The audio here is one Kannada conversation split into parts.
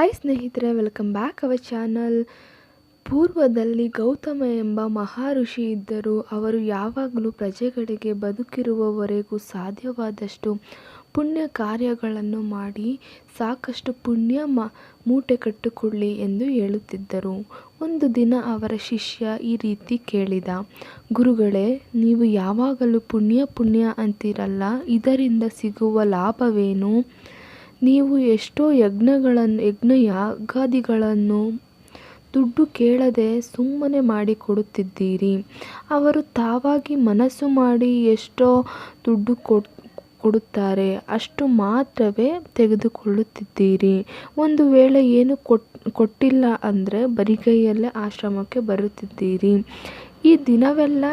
ಹಾಯ್ ಸ್ನೇಹಿತರೆ, ವೆಲ್ಕಮ್ ಬ್ಯಾಕ್ ಅವರ್ ಚಾನಲ್. ಪೂರ್ವದಲ್ಲಿ ಗೌತಮ ಎಂಬ ಮಹಾಋಷಿ ಇದ್ದರು. ಅವರು ಯಾವಾಗಲೂ ಪ್ರಜೆಗಳಿಗೆ ಬದುಕಿರುವವರೆಗೂ ಸಾಧ್ಯವಾದಷ್ಟು ಪುಣ್ಯ ಕಾರ್ಯಗಳನ್ನು ಮಾಡಿ ಸಾಕಷ್ಟು ಪುಣ್ಯ ಮ, ಮೂಟೆ ಕಟ್ಟಿಕೊಳ್ಳಿ ಎಂದು ಹೇಳುತ್ತಿದ್ದರು. ಒಂದು ದಿನ ಅವರ ಶಿಷ್ಯ ಈ ರೀತಿ ಕೇಳಿದ, ಗುರುಗಳೇ, ನೀವು ಯಾವಾಗಲೂ ಪುಣ್ಯ ಪುಣ್ಯ ಅಂತೀರಲ್ಲ, ಇದರಿಂದ ಸಿಗುವ ಲಾಭವೇನು? ನೀವು ಎಷ್ಟೋ ಯಜ್ಞಗಳನ್ನು ಯಜ್ಞ ಯಾಗಾದಿಗಳನ್ನು ದುಡ್ಡು ಕೇಳದೆ ಸುಮ್ಮನೆ ಮಾಡಿಕೊಡುತ್ತಿದ್ದೀರಿ. ಅವರು ತಾವಾಗಿ ಮನಸ್ಸು ಮಾಡಿ ಎಷ್ಟೋ ದುಡ್ಡು ಕೊಡ್, ಕೊಡುತ್ತಾರೆ, ಅಷ್ಟು ಮಾತ್ರವೇ ತೆಗೆದುಕೊಳ್ಳುತ್ತಿದ್ದೀರಿ. ಒಂದು ವೇಳೆ ಏನು ಕೊಟ್, ಕೊಟ್ಟಿಲ್ಲ ಅಂದರೆ ಬರಿಗೈಯಲ್ಲೇ ಆಶ್ರಮಕ್ಕೆ ಬರುತ್ತಿದ್ದೀರಿ. ಈ ದಿನವೆಲ್ಲ,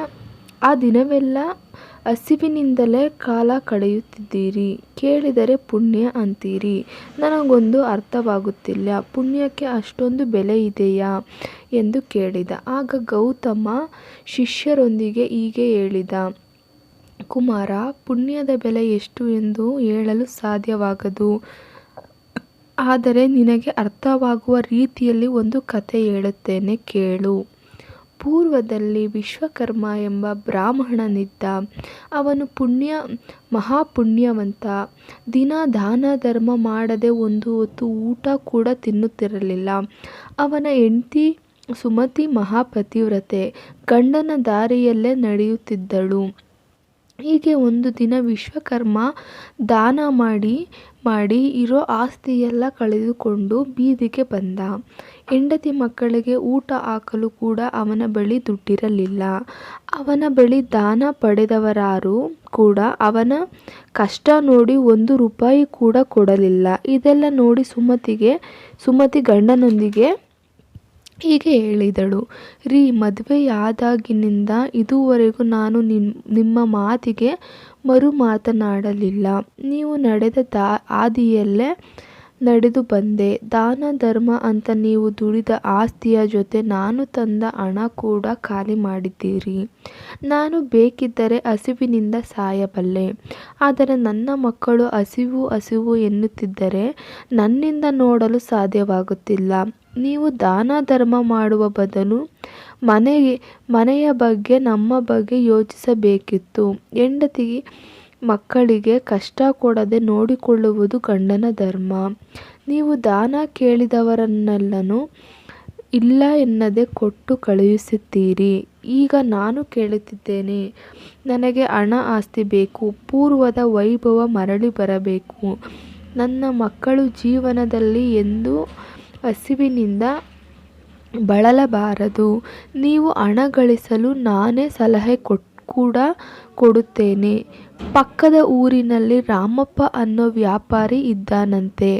ಆ ದಿನವೆಲ್ಲ ಹಸಿವಿನಿಂದಲೇ ಕಾಲ ಕಳೆಯುತ್ತಿದ್ದೀರಿ. ಕೇಳಿದರೆ ಪುಣ್ಯ ಅಂತೀರಿ. ನನಗೊಂದು ಅರ್ಥವಾಗುತ್ತಿಲ್ಲ. ಪುಣ್ಯಕ್ಕೆ ಅಷ್ಟೊಂದು ಬೆಲೆ ಇದೆಯಾ? ಎಂದು ಕೇಳಿದ. ಆಗ ಗೌತಮ ಶಿಷ್ಯರೊಂದಿಗೆ ಹೀಗೆ ಹೇಳಿದ. ಕುಮಾರ, ಪುಣ್ಯದ ಬೆಲೆ ಎಷ್ಟು ಎಂದು ಹೇಳಲು ಸಾಧ್ಯವಾಗದು. ಆದರೆ ನಿನಗೆ ಅರ್ಥವಾಗುವ ರೀತಿಯಲ್ಲಿ ಒಂದು ಕತೆ ಹೇಳುತ್ತೇನೆ, ಕೇಳು. ಪೂರ್ವದಲ್ಲಿ ವಿಶ್ವಕರ್ಮ ಎಂಬ ಬ್ರಾಹ್ಮಣನಿದ್ದ ಅವನು ಪುಣ್ಯ, ಮಹಾಪುಣ್ಯವಂತ. ದಿನ ದಾನ ಧರ್ಮ ಮಾಡದೆ ಒಂದು ಹೊತ್ತು ಊಟ ಕೂಡ ತಿನ್ನುತ್ತಿರಲಿಲ್ಲ. ಅವನ ಹೆಂಡತಿ ಸುಮತಿ ಮಹಾಪತಿವ್ರತೆ ಗಂಡನ ದಾರಿಯಲ್ಲೇ ನಡೆಯುತ್ತಿದ್ದಳು. ಹೀಗೆ ಒಂದು ದಿನ ವಿಶ್ವಕರ್ಮ ದಾನ ಮಾಡಿ ಮಾಡಿ ಇರೋ ಆಸ್ತಿಯೆಲ್ಲ ಕಳೆದುಕೊಂಡು ಬೀದಿಗೆ ಬಂದ. ಹೆಂಡತಿ ಮಕ್ಕಳಿಗೆ ಊಟ ಹಾಕಲು ಕೂಡ ಅವನ ಬಳಿ ದುಡ್ಡಿರಲಿಲ್ಲ. ಅವನ ಬಳಿ ದಾನ ಪಡೆದವರಾರು ಕೂಡ ಅವನ ಕಷ್ಟ ನೋಡಿ ಒಂದು ರೂಪಾಯಿ ಕೂಡ ಕೊಡಲಿಲ್ಲ. ಇದೆಲ್ಲ ನೋಡಿ ಸುಮತಿಗೆ, ಸುಮತಿ ಗಂಡನೊಂದಿಗೆ ಹೀಗೆ ಹೇಳಿದಳು, ರೀ, ಮದುವೆಯಾದಾಗಿನಿಂದ ಇದುವರೆಗೂ ನಾನು ನಿಮ್ ನಿಮ್ಮ ಮಾತಿಗೆ ಮರು ಮಾತನಾಡಲಿಲ್ಲ ನೀವು ನಡೆದ ದಾ ಹಾದಿಯಲ್ಲೇ ನಡೆದು ಬಂದೆ. ದಾನ, ಧರ್ಮ ಅಂತ ನೀವು ದುಡಿದ ಆಸ್ತಿಯ ಜೊತೆ ನಾನು ತಂದ ಹಣ ಕೂಡ ಖಾಲಿ ಮಾಡಿದ್ದೀರಿ. ನಾನು ಬೇಕಿದ್ದರೆ ಹಸಿವಿನಿಂದ ಸಾಯಬಲ್ಲೆ. ಆದರೆ ನನ್ನ ಮಕ್ಕಳು ಹಸಿವು ಹಸಿವು ಎನ್ನುತ್ತಿದ್ದರೆ ನನ್ನಿಂದ ನೋಡಲು ಸಾಧ್ಯವಾಗುತ್ತಿಲ್ಲ. ನೀವು ದಾನ, ಧರ್ಮ ಮಾಡುವ ಬದಲು ಮನೆಗೆ, ಮನೆಯ ಬಗ್ಗೆ, ನಮ್ಮ ಬಗ್ಗೆ ಯೋಚಿಸಬೇಕಿತ್ತು. ಹೆಂಡತಿ ಮಕ್ಕಳಿಗೆ ಕಷ್ಟ ಕೊಡದೆ ನೋಡಿಕೊಳ್ಳುವುದು ಗಂಡನ ಧರ್ಮ. ನೀವು ದಾನ ಕೇಳಿದವರನ್ನೆಲ್ಲನೂ ಇಲ್ಲ ಎನ್ನದೆ ಕೊಟ್ಟು ಕಳುಹಿಸುತ್ತೀರಿ ಈಗ ನಾನು ಕೇಳುತ್ತಿದ್ದೇನೆ, ನನಗೆ ಹಣ ಆಸ್ತಿ ಬೇಕು, ಪೂರ್ವದ ವೈಭವ ಮರಳಿ ಬರಬೇಕು. ನನ್ನ ಮಕ್ಕಳು ಜೀವನದಲ್ಲಿ ಎಂದು ಹಸಿವಿನಿಂದ ಬಳಲಬಾರದು. ನೀವು ಹಣ ಗಳಿಸಲು ನಾನೇ ಸಲಹೆ ಕೊಟ್ ಕೂಡ ಕೊಡುತ್ತೇನೆ. ಪಕ್ಕದ ಊರಿನಲ್ಲಿ ರಾಮಪ್ಪ ಅನ್ನೋ ವ್ಯಾಪಾರಿ ಇದ್ದಾನಂತೆ.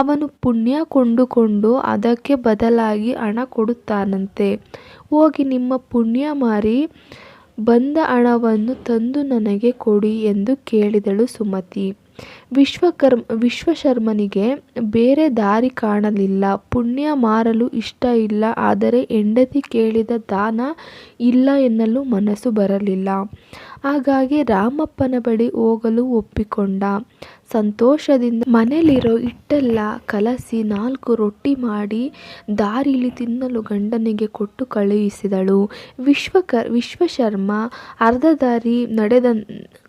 ಅವನು ಪುಣ್ಯ ಕೊಂಡುಕೊಂಡು ಅದಕ್ಕೆ ಬದಲಾಗಿ ಹಣ ಕೊಡುತ್ತಾನಂತೆ. ಹೋಗಿ ನಿಮ್ಮ ಪುಣ್ಯ ಮಾರಿ ಬಂದ ಹಣವನ್ನು ತಂದು ನನಗೆ ಕೊಡಿ ಎಂದು ಕೇಳಿದಳು ಸುಮತಿ. ವಿಶ್ವಕರ್ಮ, ವಿಶ್ವಶರ್ಮನಿಗೆ ಬೇರೆ ದಾರಿ ಕಾಣಲಿಲ್ಲ. ಪುಣ್ಯ ಮಾರಲು ಇಷ್ಟ ಇಲ್ಲ. ಆದರೆ ಹೆಂಡತಿ ಕೇಳಿದ ದಾನ ಇಲ್ಲ ಎನ್ನಲು ಮನಸ್ಸು ಬರಲಿಲ್ಲ. ಹಾಗಾಗಿ ರಾಮಪ್ಪನ ಬಳಿ ಹೋಗಲು ಒಪ್ಪಿಕೊಂಡ. ಸಂತೋಷದಿಂದ ಮನೆಯಲ್ಲಿರೋ ಹಿಟ್ಟೆಲ್ಲ ಕಲಸಿ ನಾಲ್ಕು ರೊಟ್ಟಿ ಮಾಡಿ ದಾರಿಲಿ ತಿನ್ನಲು ಗಂಡನಿಗೆ ಕೊಟ್ಟು ಕಳುಹಿಸಿದಳು. ವಿಶ್ವಕ, ವಿಶ್ವಶರ್ಮ ಅರ್ಧ ದಾರಿ ನಡೆದ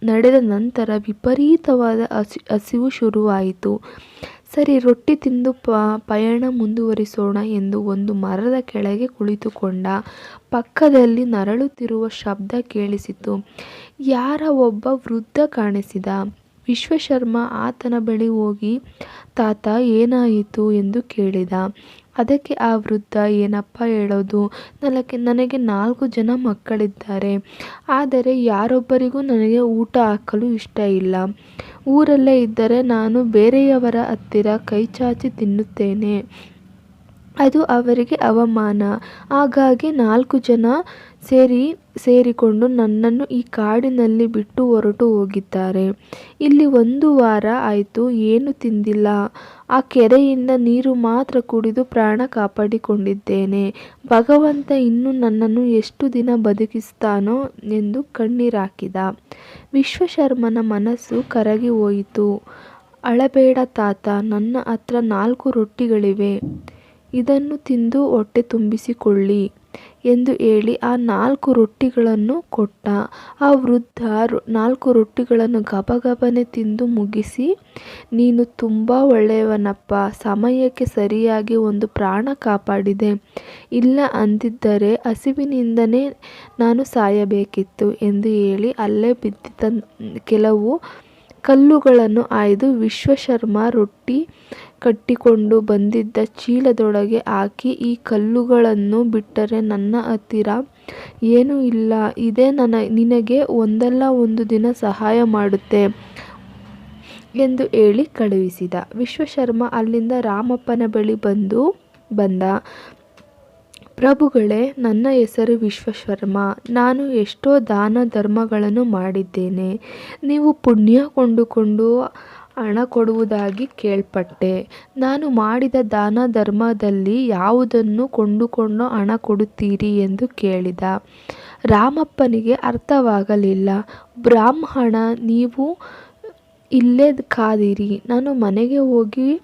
ನಡೆದ ನಂತರ ವಿಪರೀತವಾದ ಹಸಿ, ಹಸಿವು ಶುರುವಾಯಿತು. ಸರಿ, ರೊಟ್ಟಿ ತಿಂದು ಪ, ಪಯಣ ಮುಂದುವರಿಸೋಣ ಎಂದು ಒಂದು ಮರದ ಕೆಳಗೆ ಕುಳಿತುಕೊಂಡ ಪಕ್ಕದಲ್ಲಿ ನರಳುತ್ತಿರುವ ಶಬ್ದ ಕೇಳಿಸಿತು. ಯಾರ ಒಬ್ಬ ವೃದ್ಧ ಕಾಣಿಸಿದ. ವಿಶ್ವಶರ್ಮ ಆತನ ಬಳಿ ಹೋಗಿ, ತಾತ, ಏನಾಯಿತು? ಎಂದು ಕೇಳಿದ. ಅದಕ್ಕೆ ಆ ವೃದ್ಧ ಏನಪ್ಪ ಹೇಳೋದು? ನನಗೆ ನನಗೆ ನಾಲ್ಕು ಜನ ಮಕ್ಕಳಿದ್ದಾರೆ. ಆದರೆ ಯಾರೊಬ್ಬರಿಗೂ ನನಗೆ ಊಟ ಹಾಕಲು ಇಷ್ಟ ಇಲ್ಲ. ಊರಲ್ಲೇ ಇದ್ದರೆ ನಾನು ಬೇರೆಯವರ ಹತ್ತಿರ ಕೈ ಚಾಚಿ ತಿನ್ನುತ್ತೇನೆ. ಅದು ಅವರಿಗೆ ಅವಮಾನ. ಹಾಗಾಗಿ ನಾಲ್ಕು ಜನ ಸೇರಿ, ಸೇರಿಕೊಂಡು ನನ್ನನ್ನು ಈ ಕಾಡಿನಲ್ಲಿ ಬಿಟ್ಟು ಹೊರಟು ಹೋಗಿದ್ದಾರೆ. ಇಲ್ಲಿ ಒಂದು ವಾರ ಆಯಿತು, ಏನು ತಿಂದಿಲ್ಲ. ಆ ಕೆರೆಯಿಂದ ನೀರು ಮಾತ್ರ ಕುಡಿದು ಪ್ರಾಣ ಕಾಪಾಡಿಕೊಂಡಿದ್ದೇನೆ. ಭಗವಂತ ಇನ್ನೂ ನನ್ನನ್ನು ಎಷ್ಟು ದಿನ ಬದುಕಿಸ್ತಾನೋ ಎಂದು ಕಣ್ಣೀರಾಕಿದ ವಿಶ್ವಶರ್ಮನ ಮನಸ್ಸು ಕರಗಿ ಹೋಯಿತು. ಅಳಬೇಡ ತಾತ, ನನ್ನ ಹತ್ರ ನಾಲ್ಕು ರೊಟ್ಟಿಗಳಿವೆ. ಇದನ್ನು ತಿಂದು ಹೊಟ್ಟೆ ತುಂಬಿಸಿಕೊಳ್ಳಿ ಎಂದು ಹೇಳಿ ಆ ನಾಲ್ಕು ರೊಟ್ಟಿಗಳನ್ನು ಕೊಟ್ಟ. ಆ ವೃದ್ಧ ನಾಲ್ಕು ರೊಟ್ಟಿಗಳನ್ನು ಗಬಗಬನೆ ತಿಂದು ಮುಗಿಸಿ, ನೀನು ತುಂಬ ಒಳ್ಳೆಯವನಪ್ಪ, ಸಮಯಕ್ಕೆ ಸರಿಯಾಗಿ ಒಂದು ಪ್ರಾಣ ಕಾಪಾಡಿದೆ. ಇಲ್ಲ ಅಂದಿದ್ದರೆ ಹಸಿವಿನಿಂದನೇ ನಾನು ಸಾಯಬೇಕಿತ್ತು ಎಂದು ಹೇಳಿ ಅಲ್ಲೇ ಬಿದ್ದಿದ್ದ ಕೆಲವು ಕಲ್ಲುಗಳನ್ನು ಆಯ್ದು ವಿಶ್ವಶರ್ಮ ರೊಟ್ಟಿ ಕಟ್ಟಿಕೊಂಡು ಬಂದಿದ್ದ ಚೀಲದೊಳಗೆ ಹಾಕಿ, ಈ ಕಲ್ಲುಗಳನ್ನು ಬಿಟ್ಟರೆ ನನ್ನ ಹತ್ತಿರ ಏನೂ ಇಲ್ಲ. ಇದೇ ನನ್ನ, ನಿನಗೆ ಒಂದಲ್ಲ ಒಂದು ದಿನ ಸಹಾಯ ಮಾಡುತ್ತೆ ಎಂದು ಹೇಳಿ ಕಳುಹಿಸಿದ. ವಿಶ್ವಶರ್ಮ ಅಲ್ಲಿಂದ ರಾಮಪ್ಪನ ಬಳಿ ಬಂದು ಬಂದ. ಪ್ರಭುಗಳೇ, ನನ್ನ ಹೆಸರು ವಿಶ್ವಶರ್ಮ ನಾನು ಎಷ್ಟೋ ದಾನ ಧರ್ಮಗಳನ್ನು ಮಾಡಿದ್ದೇನೆ. ನೀವು ಪುಣ್ಯ ಕೊಂಡುಕೊಂಡು ಹಣ ಕೊಡುವುದಾಗಿ ಕೇಳ್ಪಟ್ಟೆ. ನಾನು ಮಾಡಿದ ದಾನ ಧರ್ಮದಲ್ಲಿ ಯಾವುದನ್ನು ಕೊಂಡುಕೊಂಡು ಹಣ ಕೊಡುತ್ತೀರಿ ಎಂದು ಕೇಳಿದ. ರಾಮಪ್ಪನಿಗೆ ಅರ್ಥವಾಗಲಿಲ್ಲ. ಬ್ರಾಹ್ಮಣ, ನೀವು ಇಲ್ಲೇ ಕಾದಿರಿ. ನಾನು ಮನೆಗೆ ಹೋಗಿ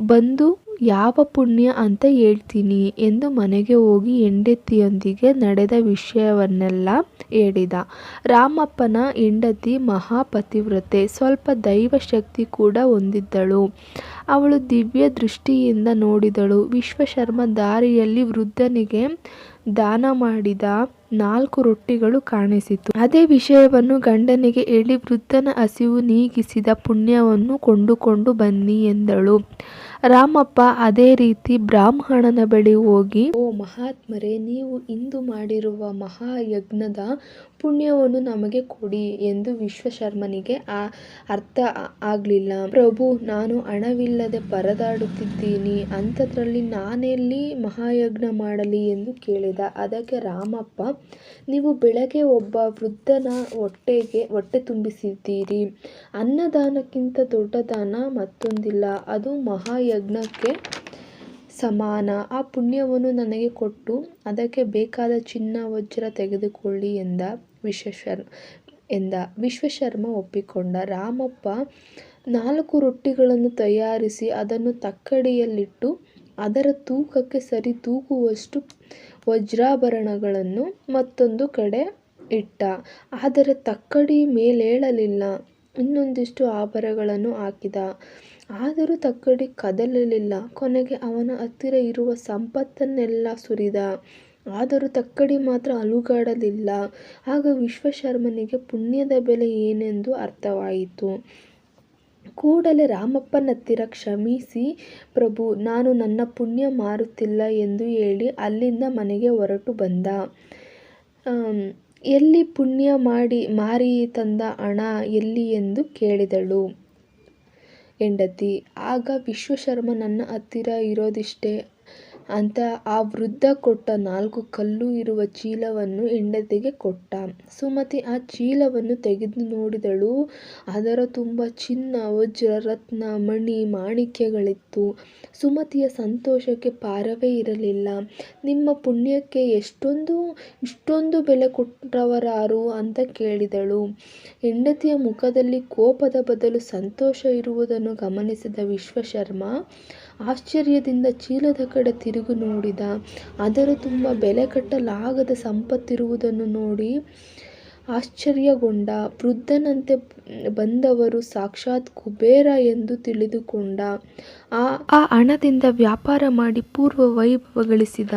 ಬಂದು ಯಾವ ಪುಣ್ಯ ಅಂತ ಹೇಳ್ತೀನಿ ಎಂದು ಮನೆಗೆ ಹೋಗಿ ಹೆಂಡತಿಯೊಂದಿಗೆ ನಡೆದ ವಿಷಯವನ್ನೆಲ್ಲ ಹೇಳಿದ. ರಾಮಪ್ಪನ ಹೆಂಡತಿ ಮಹಾಪತಿವ್ರತೆ, ಸ್ವಲ್ಪ ದೈವಶಕ್ತಿ ಕೂಡ ಹೊಂದಿದ್ದಳು. ಅವಳು ದಿವ್ಯ ದೃಷ್ಟಿಯಿಂದ ನೋಡಿದಳು. ವಿಶ್ವಶರ್ಮ ದಾರಿಯಲ್ಲಿ ವೃದ್ಧನಿಗೆ ದಾನ ಮಾಡಿದ ನಾಲ್ಕು ರೊಟ್ಟಿಗಳು ಕಾಣಿಸಿತು. ಅದೇ ವಿಷಯವನ್ನು ಗಂಡನಿಗೆ ಹೇಳಿ, ವೃದ್ಧನ ಹಸಿವು ನೀಗಿಸಿದ ಪುಣ್ಯವನ್ನು ಕೊಂಡುಕೊಂಡು ಬನ್ನಿ ಎಂದಳು. ರಾಮಪ್ಪ ಅದೇ ರೀತಿ ಬ್ರಾಹ್ಮಣನ ಬಳಿ ಹೋಗಿ, ಓ ಮಹಾತ್ಮರೇ, ನೀವು ಇಂದು ಮಾಡಿರುವ ಮಹಾಯಜ್ಞದ ಪುಣ್ಯವನ್ನು ನಮಗೆ ಕೊಡಿ ಎಂದು ವಿಶ್ವಶರ್ಮನಿಗೆ ಆ ಅರ್ಥ ಆಗಲಿಲ್ಲ. ಪ್ರಭು, ನಾನು ಹಣವಿಲ್ಲದೆ ಪರದಾಡುತ್ತಿದ್ದೀನಿ. ಅಂಥದ್ರಲ್ಲಿ ನಾನೆಲ್ಲಿ ಮಹಾಯಜ್ಞ ಮಾಡಲಿ ಎಂದು ಕೇಳಿದ. ಅದಕ್ಕೆ ರಾಮಪ್ಪ, ನೀವು ಬೆಳಗ್ಗೆ ಒಬ್ಬ ವೃದ್ಧನ ಹೊಟ್ಟೆಗೆ, ಹೊಟ್ಟೆ ತುಂಬಿಸಿದ್ದೀರಿ. ಅನ್ನದಾನಕ್ಕಿಂತ ದೊಡ್ಡ ದಾನ ಮತ್ತೊಂದಿಲ್ಲ. ಅದು ಮಹಾಯಜ್ಞಕ್ಕೆ ಸಮಾನ. ಆ ಪುಣ್ಯವನ್ನು ನನಗೆ ಕೊಟ್ಟು, ಅದಕ್ಕೆ ಬೇಕಾದ ಚಿನ್ನ, ವಜ್ರ ತೆಗೆದುಕೊಳ್ಳಿ ಎಂದ. ವಿಶ್ವೇಶ್ವರ ಎಂದ. ವಿಶ್ವಶರ್ಮ ಒಪ್ಪಿಕೊಂಡ. ರಾಮಪ್ಪ ನಾಲ್ಕು ರೊಟ್ಟಿಗಳನ್ನು ತಯಾರಿಸಿ ಅದನ್ನು ತಕ್ಕಡಿಯಲ್ಲಿಟ್ಟು ಅದರ ತೂಕಕ್ಕೆ ಸರಿ ತೂಗುವಷ್ಟು ವಜ್ರಾಭರಣಗಳನ್ನು ಮತ್ತೊಂದು ಕಡೆ ಇಟ್ಟ. ಆದರೆ ತಕ್ಕಡಿ ಮೇಲೇಳಲಿಲ್ಲ. ಇನ್ನೊಂದಿಷ್ಟು ಆಭರಣಗಳನ್ನು ಹಾಕಿದ. ಆದರೂ ತಕ್ಕಡಿ ಕದಲಲಿಲ್ಲ. ಕೊನೆಗೆ ಅವನ ಹತ್ತಿರ ಇರುವ ಸಂಪತ್ತನ್ನೆಲ್ಲ ಸುರಿದ. ಆದರೂ ತಕ್ಕಡಿ ಮಾತ್ರ ಅಲುಗಾಡಲಿಲ್ಲ. ಆಗ ವಿಶ್ವಶರ್ಮನಿಗೆ ಪುಣ್ಯದ ಬೆಲೆ ಏನೆಂದು ಅರ್ಥವಾಯಿತು. ಕೂಡಲೇ ರಾಮಪ್ಪನತ್ತಿರ ಕ್ಷಮಿಸಿ, ಪ್ರಭು, ನಾನು ನನ್ನ ಪುಣ್ಯ ಮಾರುತ್ತಿಲ್ಲ ಎಂದು ಹೇಳಿ ಅಲ್ಲಿಂದ ಮನೆಗೆ ಹೊರಟು ಬಂದ. ಎಲ್ಲಿ ಪುಣ್ಯ ಮಾಡಿ, ಮಾರಿ ತಂದ ಹಣ ಎಲ್ಲಿ ಎಂದು ಕೇಳಿದಳು. ಹೆಂಡತಿ, ಆಗ ವಿಶ್ವಶರ್ಮ ನನ್ನ ಹತ್ತಿರ ಇರೋದಿಷ್ಟೇ? ಅಂತ ಆ ವೃದ್ಧ ಕೊಟ್ಟ ನಾಲ್ಕು ಕಲ್ಲು ಇರುವ ಚೀಲವನ್ನು ಹೆಂಡತಿಗೆ ಕೊಟ್ಟ. ಸುಮತಿ ಆ ಚೀಲವನ್ನು ತೆಗೆದು ನೋಡಿದಳು. ಅದರ ತುಂಬ ಚಿನ್ನ, ವಜ್ರ, ರತ್ನ, ಮಣಿ, ಮಾಣಿಕ್ಯಗಳಿತ್ತು. ಸುಮತಿಯ ಸಂತೋಷಕ್ಕೆ ಪಾರವೇ ಇರಲಿಲ್ಲ. ನಿಮ್ಮ ಪುಣ್ಯಕ್ಕೆ ಎಷ್ಟೊಂದು, ಇಷ್ಟೊಂದು ಬೆಲೆ ಕೊಟ್ಟವರಾರು ಅಂತ ಕೇಳಿದಳು. ಹೆಂಡತಿಯ ಮುಖದಲ್ಲಿ ಕೋಪದ ಬದಲು ಸಂತೋಷ ಇರುವುದನ್ನು ಗಮನಿಸಿದ ವಿಶ್ವಶರ್ಮ ಆಶ್ಚರ್ಯದಿಂದ ಚೀಲದ ಕಡೆ ತಿರುಗಿ ನೋಡಿದ. ಅದರ ತುಂಬ ಬೆಲೆ ಕಟ್ಟಲಾಗದ ಸಂಪತ್ತಿರುವುದನ್ನು ನೋಡಿ ಆಶ್ಚರ್ಯಗೊಂಡ. ವೃದ್ಧನಂತೆ ಬಂದವರು ಸಾಕ್ಷಾತ್ ಕುಬೇರ ಎಂದು ತಿಳಿದುಕೊಂಡ. ಆ ಆ ಹಣದಿಂದ ವ್ಯಾಪಾರ ಮಾಡಿ ಪೂರ್ವ ವೈಭವ ಗಳಿಸಿದ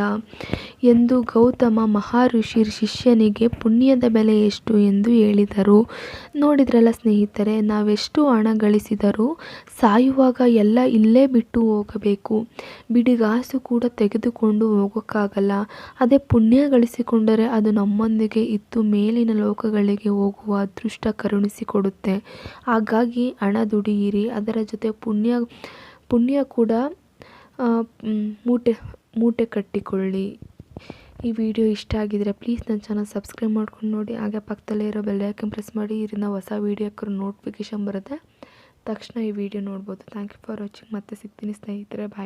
ಎಂದು ಗೌತಮ ಮಹರ್ಷಿ ಶಿಷ್ಯನಿಗೆ ಪುಣ್ಯದ ಬೆಲೆ ಎಷ್ಟು ಎಂದು ಹೇಳಿದರು. ನೋಡಿದ್ರಲ್ಲ ಸ್ನೇಹಿತರೆ, ನಾವೆಷ್ಟು ಹಣ ಗಳಿಸಿದರೂ ಸಾಯುವಾಗ ಎಲ್ಲ ಇಲ್ಲೇ ಬಿಟ್ಟು ಹೋಗಬೇಕು. ಬಿಡಿಗಾಸು ಕೂಡ ತೆಗೆದುಕೊಂಡು ಹೋಗೋಕ್ಕಾಗಲ್ಲ. ಅದೇ ಪುಣ್ಯ ಗಳಿಸಿಕೊಂಡರೆ ಅದು ನಮ್ಮೊಂದಿಗೆ ಇತ್ತು, ಮೇಲಿನ ಲೋಕಗಳಿಗೆ ಹೋಗುವ ಅದೃಷ್ಟ ಕರುಣಿಸಿಕೊಡುತ್ತೆ. ಹಾಗಾಗಿ ಹಣ ದುಡಿಯಿರಿ, ಅದರ ಜೊತೆ ಪುಣ್ಯ ಪುಣ್ಯ ಕೂಡ ಮೂಟೆ ಮೂಟೆ ಕಟ್ಟಿಕೊಳ್ಳಿ. ಈ ವಿಡಿಯೋ ಇಷ್ಟ ಆಗಿದ್ರೆ ಪ್ಲೀಸ್ ನನ್ನ ಚಾನಲ್ ಸಬ್ಸ್ಕ್ರೈಬ್ ಮಾಡ್ಕೊಂಡು ನೋಡಿ. ಹಾಗೆ ಪಕ್ಕದಲ್ಲೇ ಇರೋ ಬೆಲ್ ಯಾಕೆ ಪ್ರೆಸ್ ಮಾಡಿ. ಇದರಿಂದ ಹೊಸ ವೀಡಿಯೋ ನೋಟಿಫಿಕೇಶನ್ ಬರುತ್ತೆ. ತಕ್ಷಣ ಈ ವಿಡಿಯೋ ನೋಡ್ಬೋದು. Thank you for watching. ಮತ್ತೆ ಸಿಗ್ತೀನಿ ಸ್ನೇಹಿತರೆ. ಬಾಯ್.